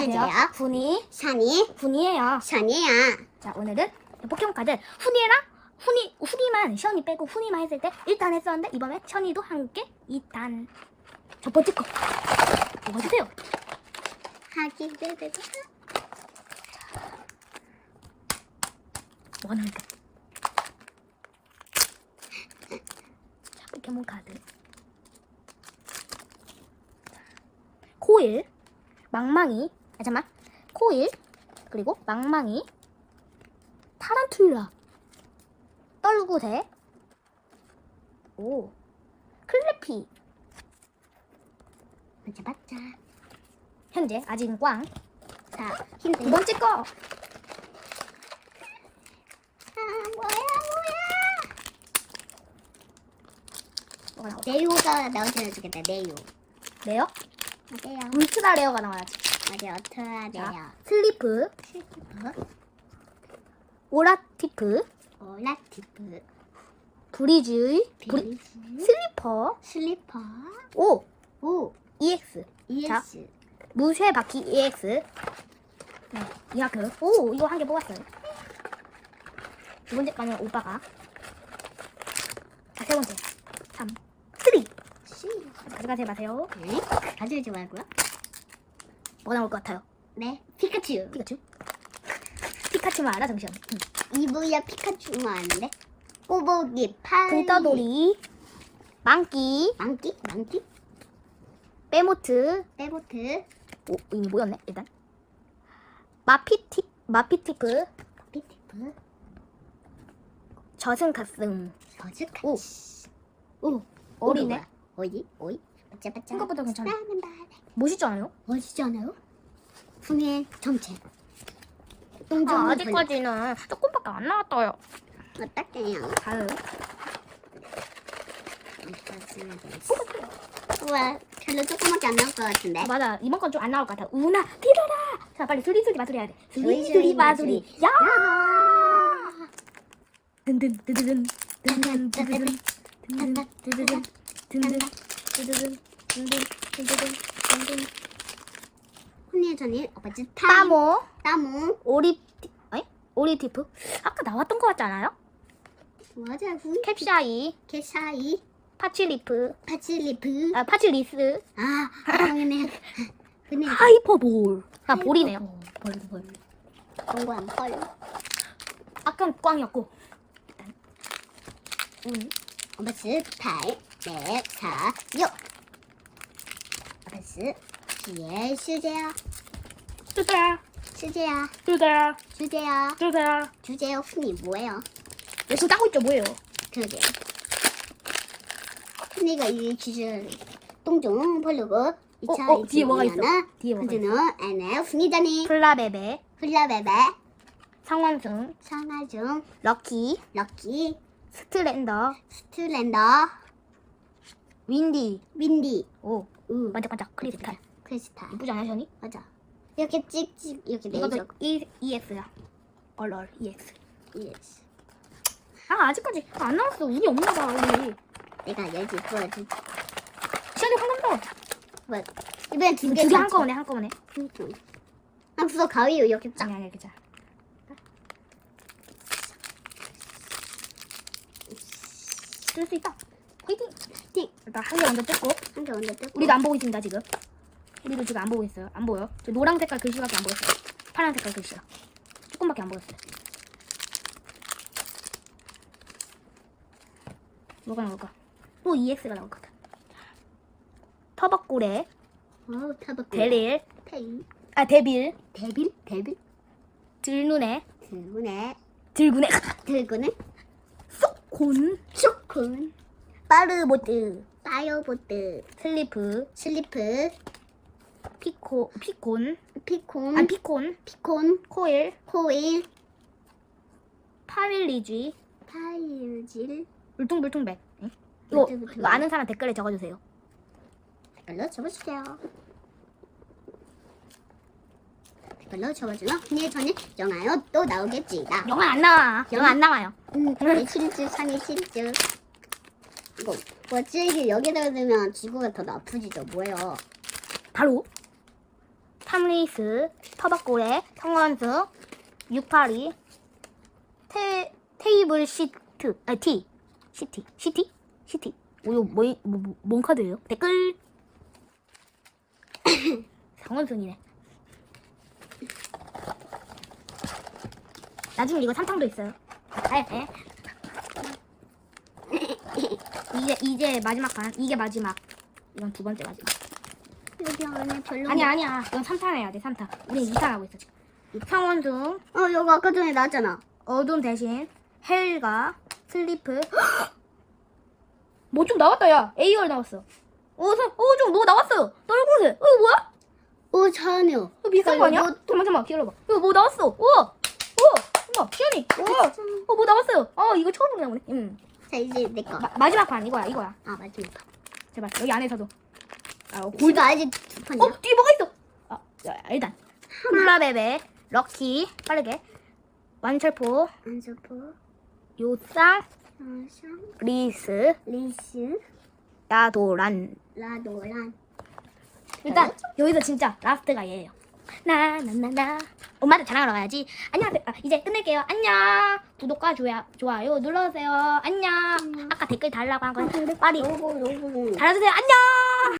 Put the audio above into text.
안녕하세요. 훈이, 샤니, 훈이에요. 샤니야. 자, 오늘은 포켓몬 카드 훈이랑 훈이, 훈이만, 션이 빼고 훈이만 했을 때 1단 했었는데 이번에 션이도 함께 2단. 첫 번째 거. 읽어주세요. 하기 베베베. 뭐가 나올까? 자, 포켓몬 카드. 코일, 망망이, 아, 잠깐만. 코일, 그리고 망망이, 타란툴라, 떨구새, 오, 클래피, 맞자 맞자. 현재 아직은 꽝. 자, 두 힌트. 번째 거, 아 뭐야 뭐가 나올까? 뭐야. 네요가 나오면 좋겠다. 네요. 레어? 맞아요. 울트라 레어가 나와야지. 맞아요. 어떻게 자, 돼요? 슬리프, 오라티프, 오라티프. 브리즈, 브리, 비리즈. 슬리퍼, 슬리퍼. 오, 오. EX, ES. 무쇠 바퀴 EX. 네, 이하크. 오, 이거 한 개 뽑았어요. 두 번째 거는 오빠가. 자, 세 번째. 3, 3. C. 가져가지 마세요. 네. 가져오지 말고요. 뭐 나올 것 같아요? 네. 피카츄. 피카츄? 피카츄만 알아, 정시현. 응. 이브야 피카츄만 아는데. 꼬부기 팔. 분떠돌이, 망기, 망기? 망기? 빼모트, 빼보트. 오, 이미 모였네, 일단. 마피티, 마피티프, 피티프. 저승가슴, 저주까지. 오. 어리네. 오이? 오이? 맞자. 생각보다 괜찮아. 말해. 멋있지 않아요? 멋있지 않아요? 풍의 정체. 아, 아직까지는 조금밖에 안 나왔어요. 어떡해요? 다음. 우와, 별로 조그맣게 안 나올 것 같은데. 아, 맞아. 이번 건 좀 안 나올 것 같아. 우나, 들어라! 자, 빨리 수리수리 마수리 해야 돼. 수리수리 마수리. 야! 든든, 든든, 든든, 드드든, 든든, 드드든, 든든, 드드든, 든 든. 혼의 전일 어빠지 타. 따모, 따모. 오리, 아니? 오리티프? 아까 나왔던 것 같지 않아요? 맞아, 구. 캡샤이, 캐샤이. 파칠리프, 파칠리프. 아, 파칠리스, 아, 그러네. 그네. 하이퍼볼. 아, 볼이네요. 볼, 볼. 동그란 펄. 아까 꽝이었고. 운. 어버스 8, 네, 4, 6. 어버스 뒤에 수제야. 주세요. 수제야. 주세요. 주제야. 주세요. 주제요. 훈이 뭐예요? 열심히 따고 있죠, 뭐예요? 그러게. 훈이가 이 주제를 똥종 벌르고 2차 어, 어, 뒤에 뭐가 있어? 뒤에 뭐가 현재는 NF 훈이잖니. 플라베베, 훌라베베. 상원승, 상하중. 럭키, 럭키. 스트랜더, 스트랜더. 윈디. 윈디. 오, 우. 반짝반짝 크리스탈. 크리스탈. 이쁘지 않아요, 션이? 맞아. 이렇게 찍찍 이렇게 이것도 내줘. E, EX야. 얼얼, EX. 예스. 아, 아직까지 안 나왔어. 운이 없나 봐, 우리. 내가 열지 보여줄. 시현이 황금도. 뭐 이번엔 두개 두개 한꺼번에, 한꺼번에. 아 무서 가위요 이렇게 쫙. 아니, 아니, 괜찮아. 쓸수 있다. 화이팅! 틱. 일단 한 개 먼저 뜯고. 한 개 먼저 뜯고. 우리도 안 보고 있습니다, 지금. 우리도 지금 안 보고 있어요. 안 보여. 저 노랑 색깔 글씨밖에 안 보였어요. 파란 색깔 글씨가. 조금밖에 안 보였어요. 뭐가 나올까? 또 EX가 나올 것 같아. 터벅고래, 어 타박. 데릴, 테이. 아, 데빌, 데빌 데빌. 들눈에, 들고네. 들군에, 들고네. 곤, 쇼콘. 빠르보트, 파이어보트. 슬리프, 슬리프. 피코, 피콘, 피콘. 아, 피콘, 피콘. 코일, 코일. 파밀리쥐, 파일질. 울퉁불퉁백. 응? 이거, 울퉁불퉁백. 이거 아는 사람 댓글에 적어주세요. 댓글로 적어주세요. 댓글로 적어주면 훈이의 전에 영화요 또 나오겠지다. 영화 안 나와. 영화 안 나와요. 음, 내 실주 산의 실주. 이거 뭐지 이게 여기다가 넣으면 지구가 더 나쁘지죠 뭐예요? 바로 탐리스, 터벅고래, 성원수, 682, 테, 테이블 시트, 아, 티, 시티, 시티, 시티. 오, 이거 뭐, 뭐, 뭐, 뭔 카드예요? 댓글. 성원순이네. 나중에 이거 삼탕도 있어요. 아, 예. 이제 이제 마지막 판. 이게 마지막. 이건 두 번째 마지막. 여기 안에 별로. 아니 야 아니야. 이건 3탄 해야 돼. 3탄. 우리 2탄 하고 있어 지금. 성원숭, 어, 여기 아까 전에 나왔잖아. 어둠 대신 헬가, 슬리프. 뭐 좀 나왔다 야. A열 나왔어. 어, 선- 어, 좀뭐 나왔어. 떨고새. 어, 이거 뭐야? 오, 자네요. 이거 비싼 거 아니야? 뭐- 잠깐만 잠깐만 기다려봐. 이거 뭐 나왔어. 우와. 우와. 우와. 시연이. 우와. 어, 뭐 나왔어요. 아, 이거 처음 보나 보네. 음. 자, 이제 내 거. 마, 마지막 판 이거야 이거야. 아, 마지막. 제발 여기 안에서도. 아, 어, 골드 아직 두 판이야. 어 뒤에 뭐가 있어? 아 야, 일단 콜라베베 럭키 빠르게 완철포 요쌍 아샹, 리스 리스, 야도란 라도란. 일단 여기서 진짜 라스트가 얘예요. 나나나나 엄마한테 자랑하러 가야지. 안녕하세요. 아, 이제 끝낼게요. 안녕. 구독과 좋아, 좋아요 눌러주세요. 안녕. 아까 댓글 달라고 한거 빨리 요거. 달아주세요. 안녕.